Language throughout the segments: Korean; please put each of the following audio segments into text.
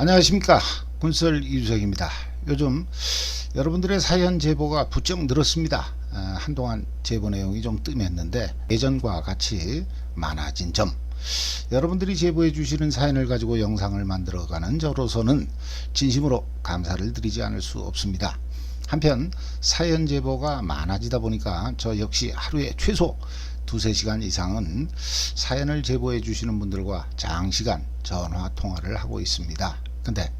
안녕하십니까 군설 이주석입니다. 요즘 여러분들의 사연 제보가 부쩍 늘었습니다. 아, 한동안 제보 내용이 좀 뜸했는데 예전과 같이 많아진 점 여러분들이 제보해 주시는 사연을 가지고 영상을 만들어가는 저로서는 진심으로 감사를 드리지 않을 수 없습니다. 한편 사연 제보가 많아지다 보니까 저 역시 하루에 최소 두세 시간 이상은 사연을 제보해 주시는 분들과 장시간 전화 통화를 하고 있습니다. 근데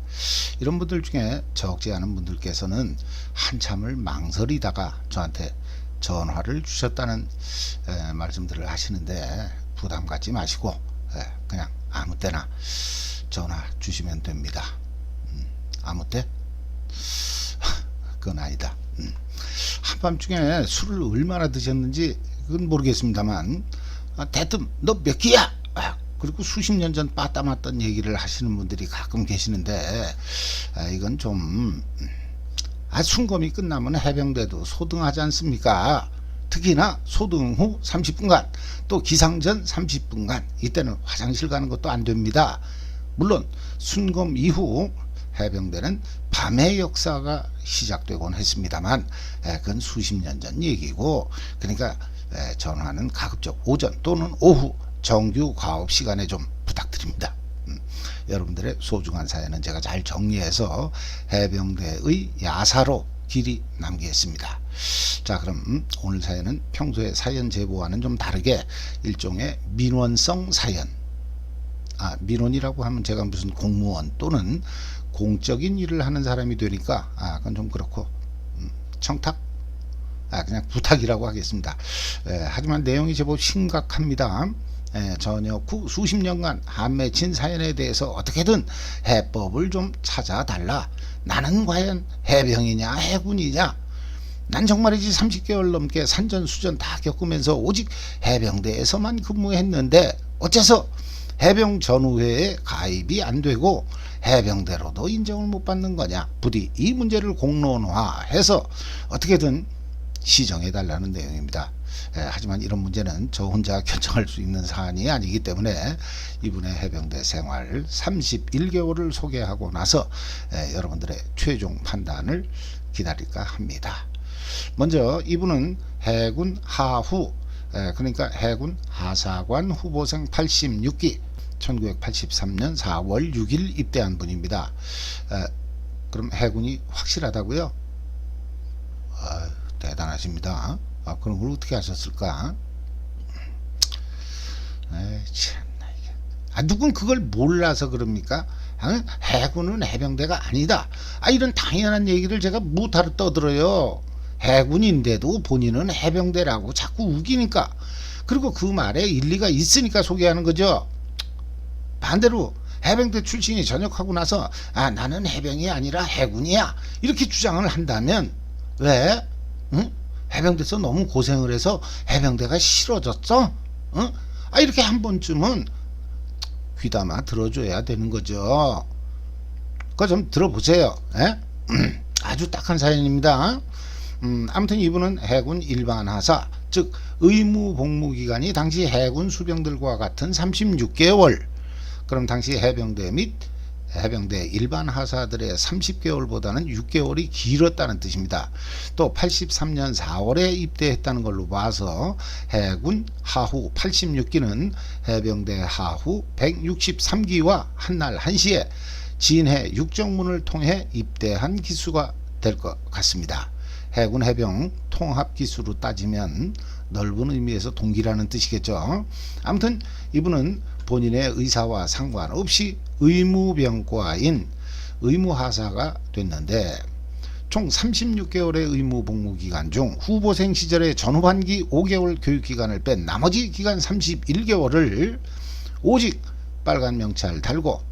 이런 분들 중에 적지 않은 분들께서는 한참을 망설이다가 저한테 전화를 주셨다는 에, 말씀들을 하시는데 부담 갖지 마시고 에, 그냥 아무 때나 전화 주시면 됩니다. 음, 아무 때? 그건 아니다. 음. 한밤중에 술을 얼마나 드셨는지 그건 모르겠습니다만 아, 대뜸 너 몇 끼야? 아, 그리고 수십 년 전 빠따 맞던 얘기를 하시는 분들이 가끔 계시는데 아, 이건 좀 아, 순검이 끝나면 해병대도 소등하지 않습니까? 특히나 소등 후 30분간 또 기상 전 30분간 이때는 화장실 가는 것도 안 됩니다. 물론 순검 이후 해병대는 밤의 역사가 시작되곤 했습니다만 에, 그건 수십 년 전 얘기고 그러니까 에, 전화는 가급적 오전 또는 오후 정규 과업 시간에 좀 부탁드립니다. 음, 여러분들의 소중한 사연은 제가 잘 정리해서 해병대의 야사로 길이 남기겠습니다. 자 그럼 오늘 사연은 평소에 사연 제보와는 좀 다르게 일종의 민원성 사연 아, 민원이라고 하면 제가 무슨 공무원 또는 공적인 일을 하는 사람이 되니까 아, 그건 좀 그렇고 음, 청탁 아, 그냥 부탁이라고 하겠습니다. 에, 하지만 내용이 제법 심각합니다. 에, 전역 후 수십 년간 한 맺힌 사연에 대해서 어떻게든 해법을 좀 찾아달라. 나는 과연 해병이냐 해군이냐 난 정말이지 30개월 넘게 산전수전 다 겪으면서 오직 해병대에서만 근무했는데 어째서 해병 전후회에 가입이 안 되고 해병대로도 인정을 못 받는 거냐 부디 이 문제를 공론화해서 어떻게든 시정해 달라는 내용입니다. 에, 하지만 이런 문제는 저 혼자 결정할 수 있는 사안이 아니기 때문에 이분의 해병대 생활 31개월을 소개하고 나서 에, 여러분들의 최종 판단을 기다릴까 합니다. 먼저 이분은 해군 하후 에, 그러니까 해군 하사관 후보생 86기 1983년 4월 6일 입대한 분입니다. 에, 그럼 해군이 확실하다고요? 아, 대단하십니다. 아, 그럼 그걸 어떻게 하셨을까? 참나 이게. 아, 누군 그걸 몰라서 그럽니까? 아, 해군은 해병대가 아니다. 아, 이런 당연한 얘기를 제가 무타로 떠들어요. 해군인데도 본인은 해병대라고 자꾸 우기니까. 그리고 그 말에 일리가 있으니까 소개하는 거죠. 반대로 해병대 출신이 전역하고 나서 아 나는 해병이 아니라 해군이야 이렇게 주장을 한다면 왜 응? 해병대에서 너무 고생을 해서 해병대가 싫어졌어? 응? 아 이렇게 한 번쯤은 귀담아 들어줘야 되는 거죠. 그거 좀 들어보세요. 에? 아주 딱한 사연입니다. 음, 아무튼 이분은 해군 일반 하사, 즉 의무 복무 기간이 당시 해군 수병들과 같은 36개월. 그럼 당시 해병대 및 해병대 일반 하사들의 30개월보다는 6개월이 길었다는 뜻입니다. 또 83년 4월에 입대했다는 걸로 봐서 해군 하후 86기는 해병대 하후 163기와 한날 한시에 진해 육정문을 통해 입대한 기수가 될 것 같습니다. 해군 해병 통합 기수로 따지면 넓은 의미에서 동기라는 뜻이겠죠. 아무튼 이분은 본인의 의사와 상관없이 의무병과인 의무하사가 됐는데 총 36개월의 의무 복무 기간 중 후보생 시절의 전후반기 5개월 교육 기간을 뺀 나머지 기간 31개월을 오직 빨간 명찰 달고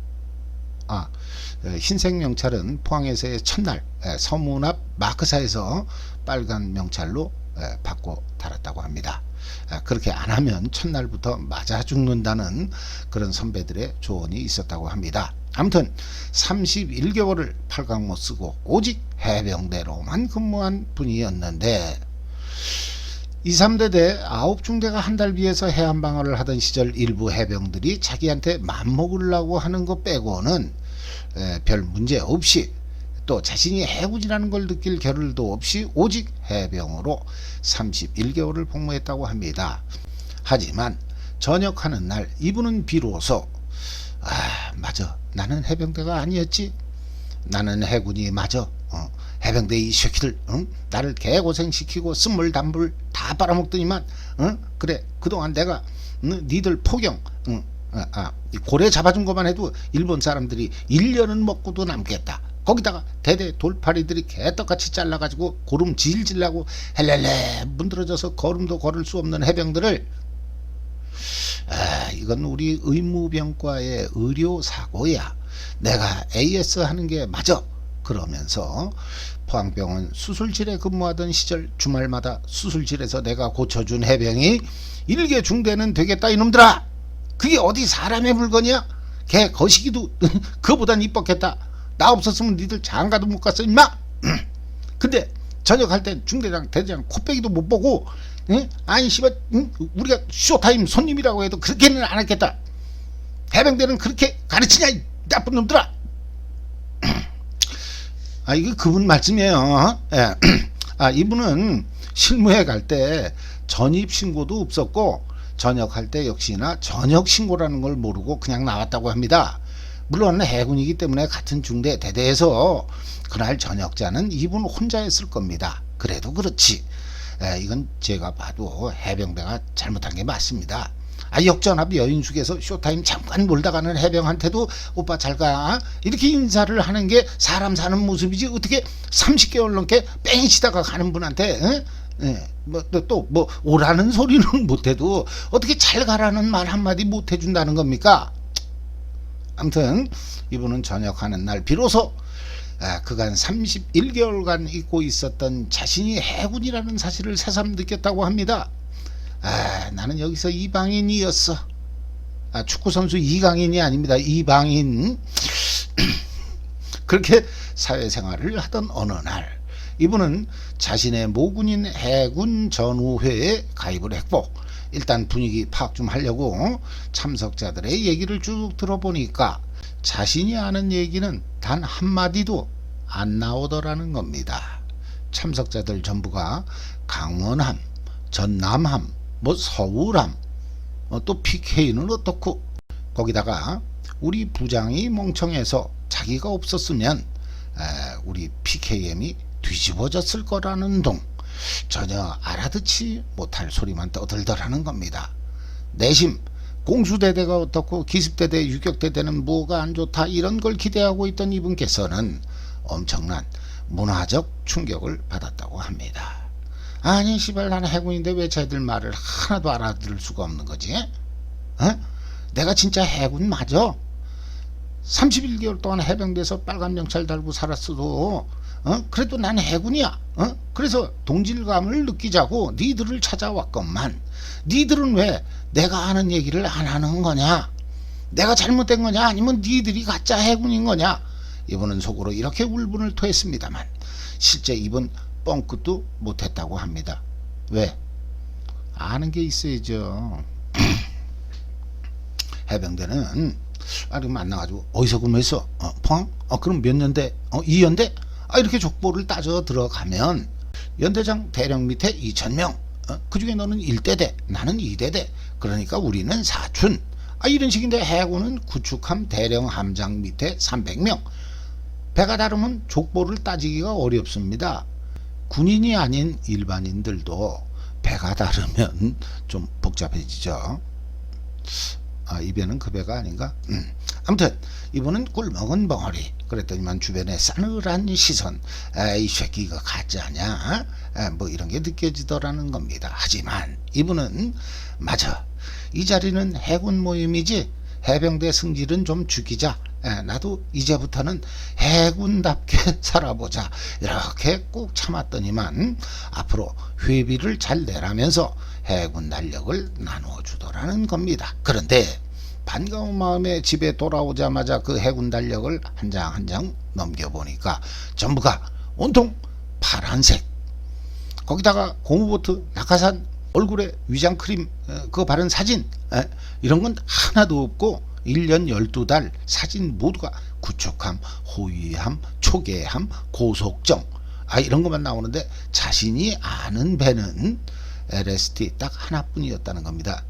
아 흰색 명찰은 포항에서의 첫날 서문 앞 마크사에서 빨간 명찰로 받고 달았다고 합니다. 그렇게 안 하면 첫날부터 맞아 죽는다는 그런 선배들의 조언이 있었다고 합니다. 아무튼 31개월을 팔강 못 쓰고 오직 해병대로만 근무한 분이었는데 2, 3대 대 9중대가 한 달 비해서 해안 방어를 하던 시절 일부 해병들이 자기한테 맘먹으려고 하는 것 빼고는 에, 별 문제 없이 또 자신이 해군이라는 걸 느낄 겨를도 없이 오직 해병으로 31개월을 복무했다고 합니다. 하지만 전역하는 날 이분은 비로소 아 맞아 나는 해병대가 아니었지 나는 해군이 맞아 어, 해병대 이 새끼들 응? 나를 개고생시키고 쓴물 단물 다 빨아먹더니만 응? 그래 그동안 내가 응? 니들 포경 응? 아, 아, 이 고래 잡아준 것만 해도 일본 사람들이 1년은 먹고도 남겠다 거기다가 대대 돌파리들이 개떡같이 잘라가지고 고름 질질 나고 헬렐레 문드러져서 걸음도 걸을 수 없는 해병들을 아, 이건 우리 의무병과의 의료 사고야. 내가 AS 하는 게 맞아. 그러면서 포항병원 수술실에 근무하던 시절 주말마다 수술실에서 내가 고쳐준 해병이 일개 중대는 되겠다 이놈들아. 그게 어디 사람의 물건이야? 걔 거시기도 그보단 이뻤겠다. 나 없었으면 니들 장가도 못 갔어 임마. 근데 저녁할 땐 중대장 대대장 코빼기도 못 보고 응? 아니 씨발 응? 우리가 쇼타임 손님이라고 해도 그렇게는 안 했겠다 해병대는 그렇게 가르치냐 이 나쁜 놈들아 아 이거 그분 말씀이에요 어? 예. 아 이분은 실무에 갈 때 전입 신고도 없었고 전역할 때 역시나 전역 신고라는 걸 모르고 그냥 나왔다고 합니다 물론 해군이기 때문에 같은 중대 대대에서 그날 전역자는 이분 혼자였을 겁니다. 그래도 그렇지. 에, 이건 제가 봐도 해병대가 잘못한 게 맞습니다. 아, 역전합 여인숙에서 쇼타임 잠깐 놀다 가는 해병한테도 오빠 잘 가 이렇게 인사를 하는 게 사람 사는 모습이지 어떻게 30개월 넘게 뺑치다가 가는 분한테 에? 예, 뭐 오라는 소리는 못해도 어떻게 잘 가라는 말 한마디 못 해준다는 겁니까? 아무튼 이분은 전역하는 날 비로소 아, 그간 31개월간 잊고 있었던 자신이 해군이라는 사실을 새삼 느꼈다고 합니다. 아, 나는 여기서 이방인이었어. 아, 축구 선수 이강인이 아닙니다. 이방인. 그렇게 사회생활을 하던 어느 날 이분은 자신의 모군인 해군 전우회에 가입을 했고 일단 분위기 파악 좀 하려고 참석자들의 얘기를 쭉 들어보니까 자신이 아는 얘기는 단 한마디도 안 나오더라는 겁니다. 참석자들 전부가 강원함, 전남함, 뭐 서울함, 어, 또 PK는 어떻고. 거기다가 우리 부장이 멍청해서 자기가 없었으면 에, 우리 PKM이 뒤집어졌을 거라는 동 전혀 알아듣지 못할 소리만 떠들더라는 겁니다. 내심 공수대대가 어떻고 기습대대 유격대대는 뭐가 안 좋다 이런 걸 기대하고 있던 이분께서는 엄청난 문화적 충격을 받았다고 합니다. 아니 시발 나는 해군인데 왜 쟤들 말을 하나도 알아들을 수가 없는 거지? 어? 내가 진짜 해군 맞아? 31개월 동안 해병대에서 빨간 명찰 달고 살았어도 어? 그래도 난 해군이야. 어? 그래서 동질감을 느끼자고 니들을 찾아왔건만 니들은 왜 내가 하는 얘기를 안 하는 거냐? 내가 잘못된 거냐? 아니면 니들이 가짜 해군인 거냐? 이분은 속으로 이렇게 울분을 토했습니다만 실제 이분 뻥끗도 못했다고 합니다. 왜? 아는 게 있어야죠. 해병대는 아니 만나가지고 어디서 근무했어? 어, 포항? 어 그럼 몇 년대? 어 이연대? 아 이렇게 족보를 따져 들어가면 연대장 대령 밑에 2천명 어, 그 중에 너는 1대대 나는 2대대. 그러니까 우리는 사춘 아 이런 식인데 해군은 구축함 대령 함장 밑에 300명. 배가 다르면 족보를 따지기가 어렵습니다. 군인이 아닌 일반인들도 배가 다르면 좀 복잡해지죠. 아, 이 배는 그 배가 아닌가? 음. 아무튼 이분은 꿀 먹은 벙어리 그랬더니만 주변에 싸늘한 시선 아, 이 새끼 이거 가짜냐? 아, 뭐 이런 게 느껴지더라는 겁니다. 하지만 이분은 맞아 이 자리는 해군 모임이지 해병대 승질은 좀 죽이자 에, 나도 이제부터는 해군답게 살아보자 이렇게 꾹 참았더니만 앞으로 회비를 잘 내라면서 해군 난력을 나누어 주더라는 겁니다. 그런데 반가운 마음에 집에 돌아오자마자 그 해군 달력을 한 장 한 장 넘겨보니까 전부가 온통 파란색 거기다가 고무보트 낙하산 얼굴에 위장 크림 어, 그거 바른 사진 에, 이런 건 하나도 없고 1년 12달 사진 모두가 구축함, 호위함, 초계함, 고속정 아 이런 것만 나오는데 자신이 아는 배는 LST 딱 하나뿐이었다는 겁니다.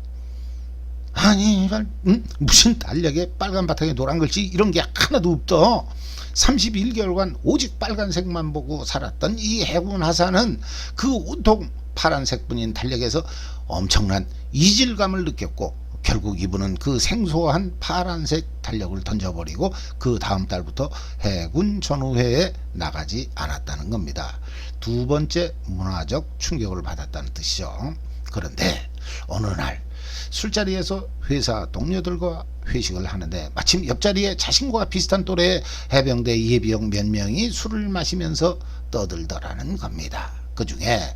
아니 이발, 음? 무슨 달력에 빨간 바탕에 노란 글씨 이런 게 하나도 없더 31개월간 오직 빨간색만 보고 살았던 이 해군 하사는 그 온통 파란색뿐인 달력에서 엄청난 이질감을 느꼈고 결국 이분은 그 생소한 파란색 달력을 던져버리고 그 다음 달부터 해군 전우회에 나가지 않았다는 겁니다. 두 번째 문화적 충격을 받았다는 뜻이죠. 그런데 어느 날 술자리에서 회사 동료들과 회식을 하는데 마침 옆자리에 자신과 비슷한 또래의 해병대 예비역 몇 명이 술을 마시면서 떠들더라는 겁니다. 그 중에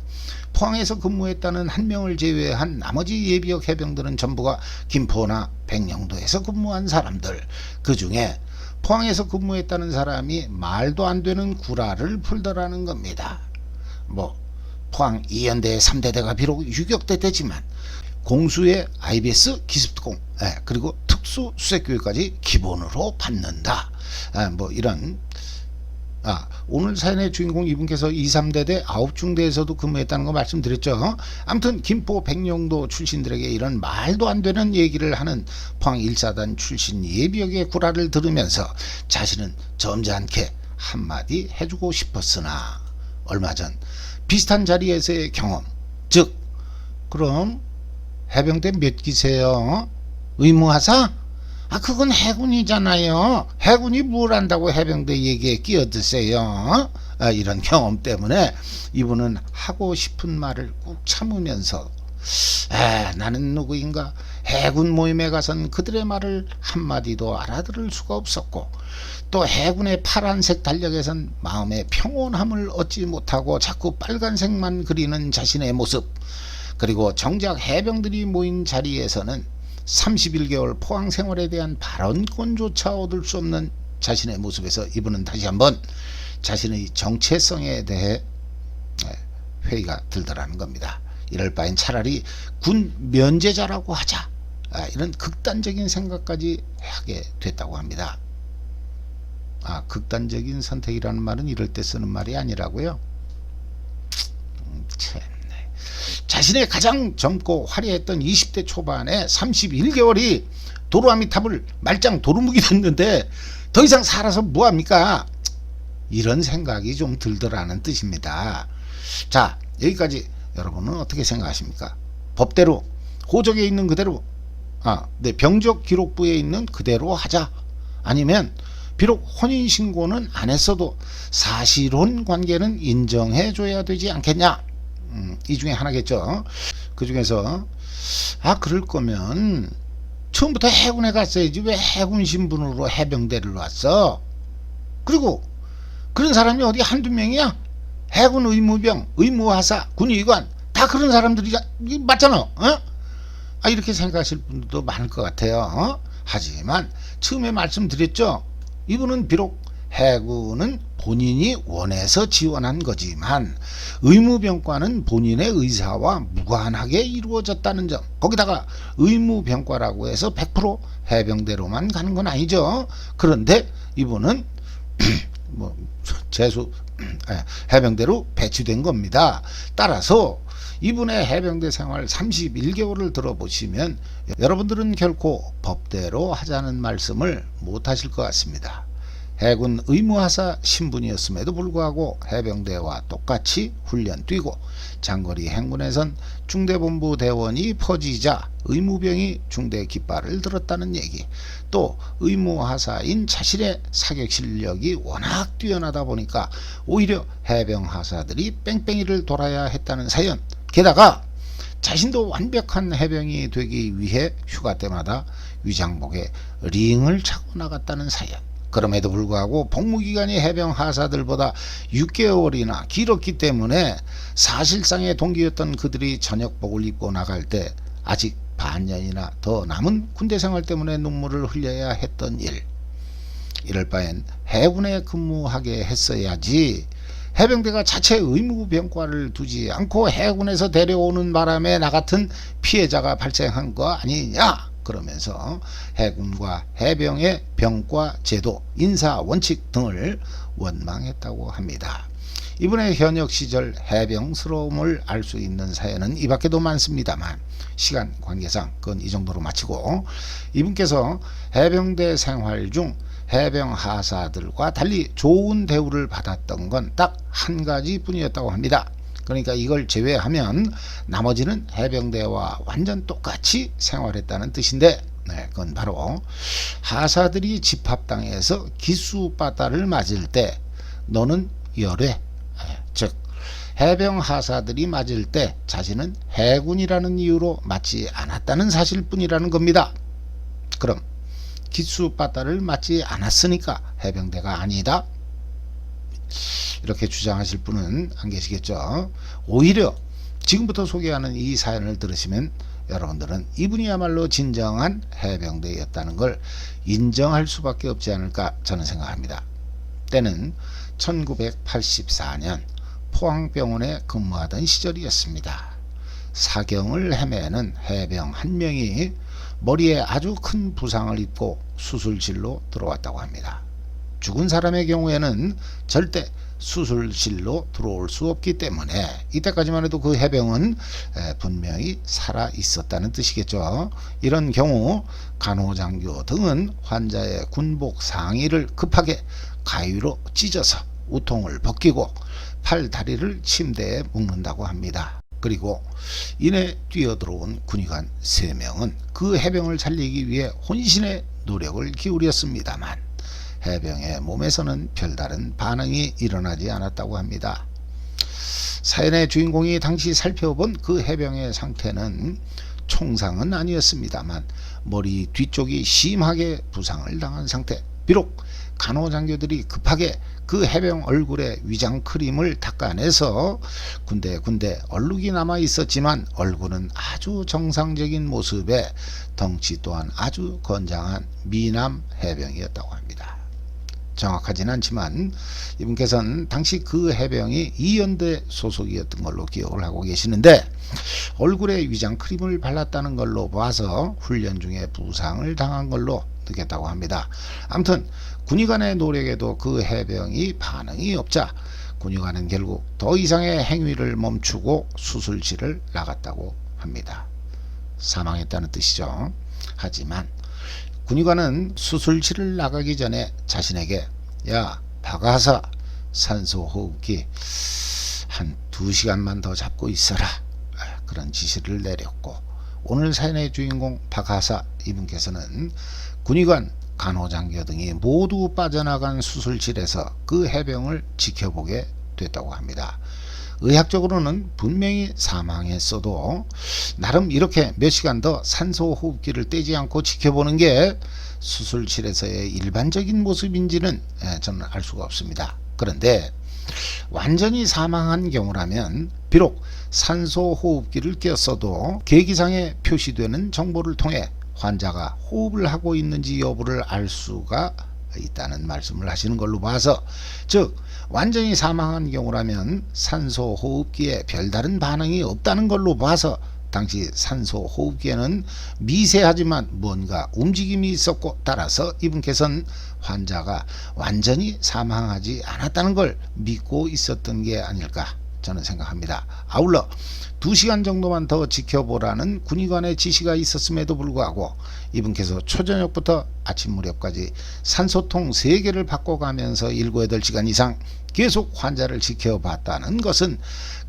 포항에서 근무했다는 한 명을 제외한 나머지 예비역 해병들은 전부가 김포나 백령도에서 근무한 사람들. 그 중에 포항에서 근무했다는 사람이 말도 안 되는 구라를 풀더라는 겁니다. 뭐 포항 이연대 3대대가 비록 유격대 대지만 공수의 IBS 기습특공 예, 그리고 특수 수색교육까지 기본으로 받는다. 예, 뭐 이런 아, 오늘 사연의 주인공 이분께서 2, 3대대 9중대에서도 근무했다는 거 말씀드렸죠. 아무튼 김포 백령도 출신들에게 이런 말도 안 되는 얘기를 하는 포항 1사단 출신 예비역의 구라를 들으면서 자신은 점잖게 한마디 해주고 싶었으나 얼마 전 비슷한 자리에서의 경험 즉 그럼 해병대 몇 기세요? 의무하사? 아 그건 해군이잖아요. 해군이 뭘 안다고 해병대 얘기에 끼어드세요. 아, 이런 경험 때문에 이분은 하고 싶은 말을 꾹 참으면서 아, 나는 누구인가 해군 모임에 가선 그들의 말을 한마디도 알아들을 수가 없었고 또 해군의 파란색 달력에선 마음의 평온함을 얻지 못하고 자꾸 빨간색만 그리는 자신의 모습 그리고 정작 해병들이 모인 자리에서는 31개월 포항 생활에 대한 발언권조차 얻을 수 없는 자신의 모습에서 이분은 다시 한번 자신의 정체성에 대해 회의가 들더라는 겁니다. 이럴 바엔 차라리 군 면제자라고 하자. 아, 이런 극단적인 생각까지 하게 됐다고 합니다. 아, 극단적인 선택이라는 말은 이럴 때 쓰는 말이 아니라고요. 음, 참. 자신의 가장 젊고 화려했던 20대 초반에 31개월이 도로아미탑을 말짱 도루묵이 됐는데 더 이상 살아서 뭐합니까? 이런 생각이 좀 들더라는 뜻입니다. 자 여기까지 여러분은 어떻게 생각하십니까? 법대로 호적에 있는 그대로 아, 네, 병적 기록부에 있는 그대로 하자. 아니면 비록 혼인 신고는 안 했어도 사실혼 관계는 인정해 줘야 되지 않겠냐? 음, 이 중에 하나겠죠. 그 중에서 아 그럴 거면 처음부터 해군에 갔어야지 왜 해군 신분으로 해병대를 왔어? 그리고 그런 사람이 어디 한두 명이야? 해군 의무병, 의무하사, 군의관 다 그런 사람들이 맞잖아. 어? 아 이렇게 생각하실 분들도 많을 것 같아요. 어? 하지만 처음에 말씀드렸죠. 이분은 비록 해군은 본인이 원해서 지원한 거지만 의무병과는 본인의 의사와 무관하게 이루어졌다는 점. 거기다가 의무병과라고 해서 100% 해병대로만 가는 건 아니죠. 그런데 이분은 뭐 재수 해병대로 배치된 겁니다. 따라서 이분의 해병대 생활 31개월을 들어보시면 여러분들은 결코 법대로 하자는 말씀을 못 하실 것 같습니다 해군 의무하사 신분이었음에도 불구하고 해병대와 똑같이 훈련 뛰고 장거리 행군에선 중대본부 대원이 퍼지자 의무병이 중대 깃발을 들었다는 얘기. 또 의무하사인 자신의 사격 실력이 워낙 뛰어나다 보니까 오히려 해병하사들이 뺑뺑이를 돌아야 했다는 사연. 게다가 자신도 완벽한 해병이 되기 위해 휴가 때마다 위장복에 링을 차고 나갔다는 사연 그럼에도 불구하고 복무기간이 해병 하사들보다 6개월이나 길었기 때문에 사실상의 동기였던 그들이 저녁복을 입고 나갈 때 아직 반년이나 더 남은 군대 생활 때문에 눈물을 흘려야 했던 일. 이럴 바엔 해군에 근무하게 했어야지 해병대가 자체 의무 병과를 두지 않고 해군에서 데려오는 바람에 나 같은 피해자가 발생한 거 아니냐 그러면서 해군과 해병의 병과 제도, 인사 원칙 등을 원망했다고 합니다. 이분의 현역 시절 해병스러움을 알 수 있는 사연은 이 밖에도 많습니다만 시간 관계상 그건 이 정도로 마치고 이분께서 해병대 생활 중 해병 하사들과 달리 좋은 대우를 받았던 건 딱 한 가지 뿐이었다고 합니다. 그러니까 이걸 제외하면 나머지는 해병대와 완전 똑같이 생활했다는 뜻인데 네, 그건 바로 하사들이 집합당에서 기수바다를 맞을 때 너는 열애 예, 즉 해병 하사들이 맞을 때 자신은 해군이라는 이유로 맞지 않았다는 사실뿐이라는 겁니다. 그럼 기수바다를 맞지 않았으니까 해병대가 아니다. 이렇게 주장하실 분은 안 계시겠죠. 오히려 지금부터 소개하는 이 사연을 들으시면 여러분들은 이분이야말로 진정한 해병대였다는 걸 인정할 수밖에 없지 않을까 저는 생각합니다. 때는 1984년 포항병원에 근무하던 시절이었습니다. 사경을 헤매는 해병 한 명이 머리에 아주 큰 부상을 입고 수술실로 들어왔다고 합니다. 죽은 사람의 경우에는 절대 수술실로 들어올 수 없기 때문에 이때까지만 해도 그 해병은 분명히 살아 있었다는 뜻이겠죠. 이런 경우 간호장교 등은 환자의 군복 상의를 급하게 가위로 찢어서 우통을 벗기고 팔 다리를 침대에 묶는다고 합니다. 그리고 이내 뛰어들어온 군의관 3명은 그 해병을 살리기 위해 혼신의 노력을 기울였습니다만 해병의 몸에서는 별다른 반응이 일어나지 않았다고 합니다. 사연의 주인공이 당시 살펴본 그 해병의 상태는 총상은 아니었습니다만 머리 뒤쪽이 심하게 부상을 당한 상태. 비록 간호장교들이 급하게 그 해병 얼굴에 위장 크림을 닦아내서 군데군데 얼룩이 남아 있었지만 얼굴은 아주 정상적인 모습에 덩치 또한 아주 건장한 미남 해병이었다고 합니다. 정확하진 않지만 이분께서는 당시 그 해병이 이연대 소속이었던 걸로 기억을 하고 계시는데 얼굴에 위장 크림을 발랐다는 걸로 봐서 훈련 중에 부상을 당한 걸로 느꼈다고 합니다. 아무튼 군의관의 노력에도 그 해병이 반응이 없자 군의관은 결국 더 이상의 행위를 멈추고 수술실을 나갔다고 합니다. 사망했다는 뜻이죠. 하지만 군의관은 수술실을 나가기 전에 자신에게 야 박하사 산소 호흡기 한 두시간만 더 잡고 있어라 그런 지시를 내렸고 오늘 사연의 주인공 박하사 이분께서는 군의관 간호장교 등이 모두 빠져나간 수술실에서 그 해병을 지켜보게 됐다고 합니다. 의학적으로는 분명히 사망했어도 나름 이렇게 몇 시간 더 산소 호흡기를 떼지 않고 지켜보는 게 수술실에서의 일반적인 모습인지는 예, 저는 알 수가 없습니다. 그런데 완전히 사망한 경우라면 비록 산소 호흡기를 꼈어도 계기상에 표시되는 정보를 통해 환자가 호흡을 하고 있는지 여부를 알 수가 있다는 말씀을 하시는 걸로 봐서 즉 완전히 사망한 경우라면 산소 호흡기에 별다른 반응이 없다는 걸로 봐서 당시 산소 호흡기에는 미세하지만 뭔가 움직임이 있었고 따라서 이분께서는 환자가 완전히 사망하지 않았다는 걸 믿고 있었던 게 아닐까 저는 생각합니다. 아울러 2시간 정도만 더 지켜보라는 군의관의 지시가 있었음에도 불구하고 이분께서 초저녁부터 아침 무렵까지 산소통 3개를 바꿔가면서 7, 8시간 이상 계속 환자를 지켜봤다는 것은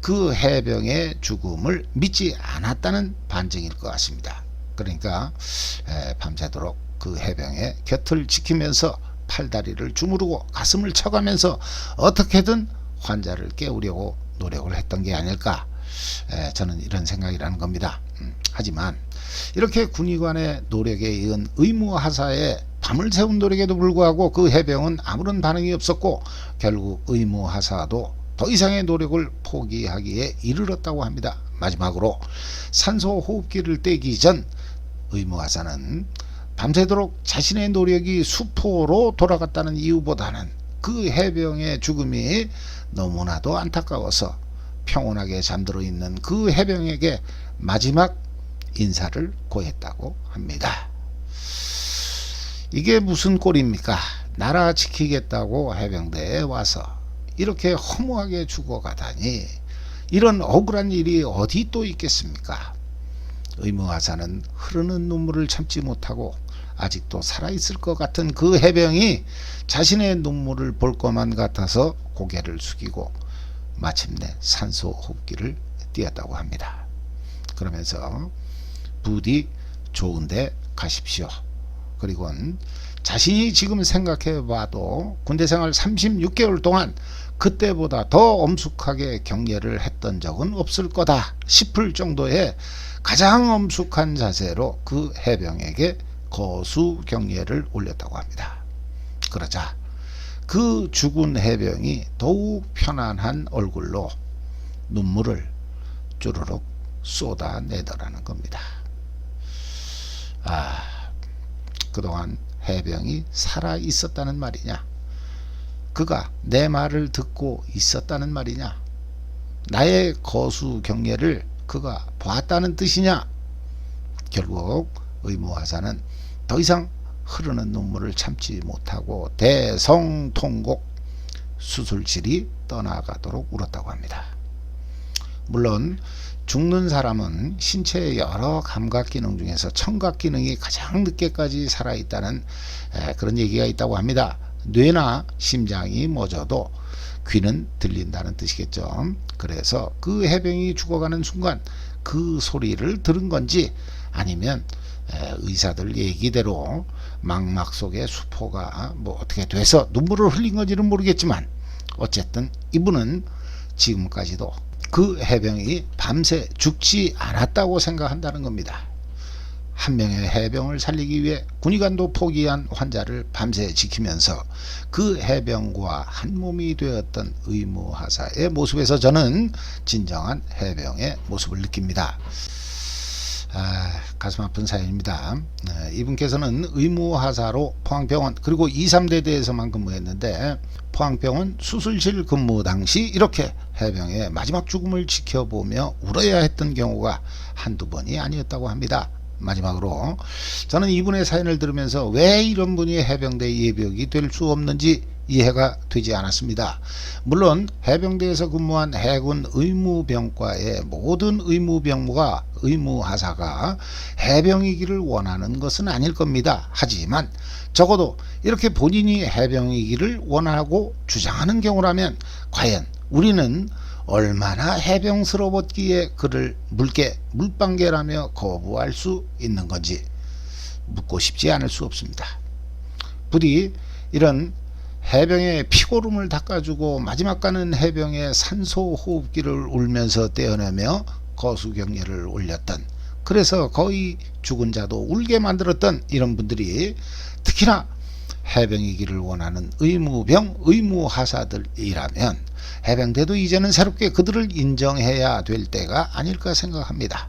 그 해병의 죽음을 믿지 않았다는 반증일 것 같습니다. 그러니까 밤새도록 그 해병의 곁을 지키면서 팔다리를 주무르고 가슴을 쳐가면서 어떻게든 환자를 깨우려고 노력을 했던 게 아닐까 저는 이런 생각이라는 겁니다. 음, 하지만 이렇게 군의관의 노력에 의한 의무하사에 밤을 새운 노력에도 불구하고 그 해병은 아무런 반응이 없었고 결국 의무하사도 더 이상의 노력을 포기하기에 이르렀다고 합니다. 마지막으로 산소 호흡기를 떼기 전 의무하사는 밤새도록 자신의 노력이 수포로 돌아갔다는 이유보다는 그 해병의 죽음이 너무나도 안타까워서 평온하게 잠들어 있는 그 해병에게 마지막 인사를 고했다고 합니다. 이게 무슨 꼴입니까? 나라 지키겠다고 해병대에 와서 이렇게 허무하게 죽어가다니 이런 억울한 일이 어디 또 있겠습니까? 의무하사는 흐르는 눈물을 참지 못하고 아직도 살아있을 것 같은 그 해병이 자신의 눈물을 볼 것만 같아서 고개를 숙이고 마침내 산소 호흡기를 띄었다고 합니다. 그러면서 부디 좋은데 가십시오. 그리고는 자신이 지금 생각해 봐도 군대 생활 36개월 동안 그때보다 더 엄숙하게 경례를 했던 적은 없을 거다 싶을 정도의 가장 엄숙한 자세로 그 해병에게 거수 경례를 올렸다고 합니다. 그러자 그 죽은 해병이 더욱 편안한 얼굴로 눈물을 주르륵 쏟아내더라는 겁니다. 아, 그동안 해병이 살아 있었다는 말이냐? 그가 내 말을 듣고 있었다는 말이냐? 나의 거수 경례를 그가 보았다는 뜻이냐? 결국 의무화사는 더 이상 흐르는 눈물을 참지 못하고 대성통곡 수술실이 떠나가도록 울었다고 합니다. 물론 죽는 사람은 신체의 여러 감각 기능 중에서 청각 기능이 가장 늦게까지 살아 있다는 그런 얘기가 있다고 합니다. 뇌나 심장이 멎어도 귀는 들린다는 뜻이겠죠. 그래서 그 해병이 죽어가는 순간 그 소리를 들은 건지 아니면 의사들 얘기대로 망막 속에 수포가 뭐 어떻게 돼서 눈물을 흘린 건지는 모르겠지만 어쨌든 이분은 지금까지도 그 해병이 밤새 죽지 않았다고 생각한다는 겁니다. 한 명의 해병을 살리기 위해 군의관도 포기한 환자를 밤새 지키면서 그 해병과 한 몸이 되었던 의무하사의 모습에서 저는 진정한 해병의 모습을 느낍니다. 아, 가슴 아픈 사연입니다. 네, 이분께서는 의무하사로 포항병원 그리고 2, 3대대에서만 근무했는데 포항병원 수술실 근무 당시 이렇게 해병의 마지막 죽음을 지켜보며 울어야 했던 경우가 한두 번이 아니었다고 합니다. 마지막으로 저는 이분의 사연을 들으면서 왜 이런 분이 해병대 예비역이 될 수 없는지 이해가 되지 않았습니다. 물론 해병대에서 근무한 해군 의무병과의 모든 의무병무가 의무하사가 해병이기를 원하는 것은 아닐 겁니다. 하지만 적어도 이렇게 본인이 해병이기를 원하고 주장하는 경우라면 과연 우리는 얼마나 해병스러웠기에 그를 물개 물방개라며 거부할 수 있는 건지 묻고 싶지 않을 수 없습니다. 부디 이런 해병의 피고름을 닦아주고 마지막 가는 해병의 산소 호흡기를 울면서 떼어내며 거수경례를 올렸던 그래서 거의 죽은 자도 울게 만들었던 이런 분들이 특히나 해병이기를 원하는 의무병 의무하사들이라면 해병대도 이제는 새롭게 그들을 인정해야 될 때가 아닐까 생각합니다.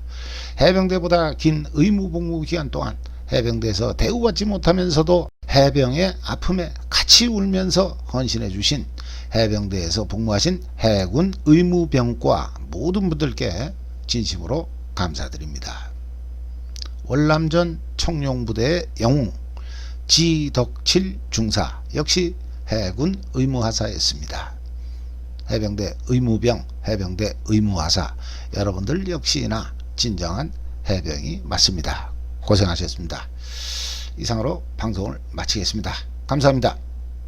해병대보다 긴 의무복무 기간 동안 해병대에서 대우받지 못하면서도 해병의 아픔에 같이 울면서 헌신해 주신 해병대에서 복무하신 해군 의무병과 모든 분들께 진심으로 감사드립니다. 월남전 청룡부대의 영웅 지덕칠 중사 역시 해군 의무하사였습니다. 해병대 의무병, 해병대 의무하사 여러분들 역시나 진정한 해병이 맞습니다. 고생하셨습니다. 이상으로 방송을 마치겠습니다. 감사합니다.